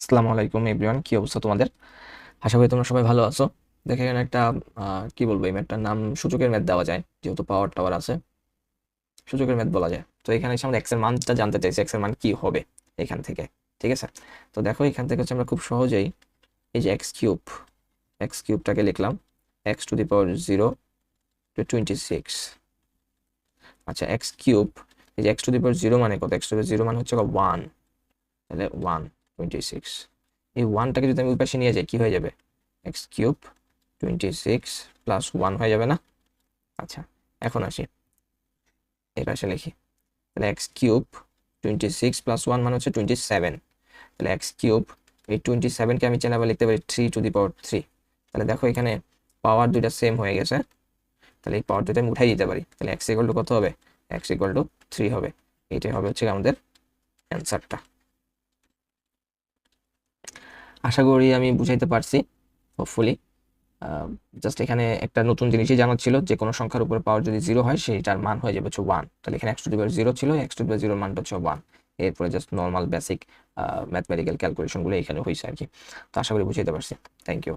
আসসালামু আলাইকুম এভরিওয়ান, কি অবস্থা তোমাদের? আশা করি তোমরা সবাই ভালো আছো। দেখে এখানে একটা কি বলব, এই ম্যাথটার নাম সূচকের ম্যাথ দেওয়া যায়, যেহেতু পাওয়ার টাওয়ার আছে। সূচকের ম্যাথ বলা যায়। তো এখানে এসে আমরা এক্সের মানটা জানতে চাইছি এক্সের মান কি হবে এখান থেকে, ঠিক আছে? তো দেখো, এখান থেকে হচ্ছে আমরা খুব সহজেই এই যে এক্স কিউব এক্স কিউবটাকে লিখলাম x to the power zero to twenty six আচ্ছা এক্স কিউব এই যে x to the power zero মানে কত? এক্স টু দি জিরো মানে হচ্ছে ওয়ান তাহলে ওয়ান টোয়েন্টি সিক্স এই ওয়ানটাকে যদি আমি ওই পাশে নিয়ে যাই, কী হয়ে যাবে? X cube twenty six plus one হয়ে যাবে না? আচ্ছা এখন আসি। এই পাশে লিখি। তাহলে x cube twenty six plus one মানে হচ্ছে টোয়েন্টি সেভেন তাহলে এক্স কিউব এই টোয়েন্টি সেভেনকে আমি চেনাবে লিখতে পারি three to the power three তাহলে দেখো এখানে পাওয়ার দুইটা সেম হয়ে গেছে। তাহলে এই পাওয়ার দুইটা আমি উঠাই দিতে পারি। তাহলে এক্স ইকুয়াল টু কত হবে? এক্স ইকুয়াল টু থ্রি হবে। এইটাই হবে হচ্ছে আমাদের অ্যান্সারটা আশা করি আমি বুঝাইতে পারছি হোপফুলি জাস্ট এখানে একটা নতুন জিনিসই জানার ছিল যে কোনো সংখ্যার উপরে পাওয়ার যদি জিরো হয়, সেইটার মান হয়ে যাবে হচ্ছে ওয়ান তাহলে এখানে X to the power zero ছিল এক্স টু দিবার জিরোর মানটা হচ্ছে ওয়ান এরপরে জাস্ট নর্মাল বেসিক ম্যাথমেটিক্যাল ক্যালকুলেশনগুলো এখানে হয়েছে আর কি। তো আশা করি বুঝাইতে পারছি। Thank you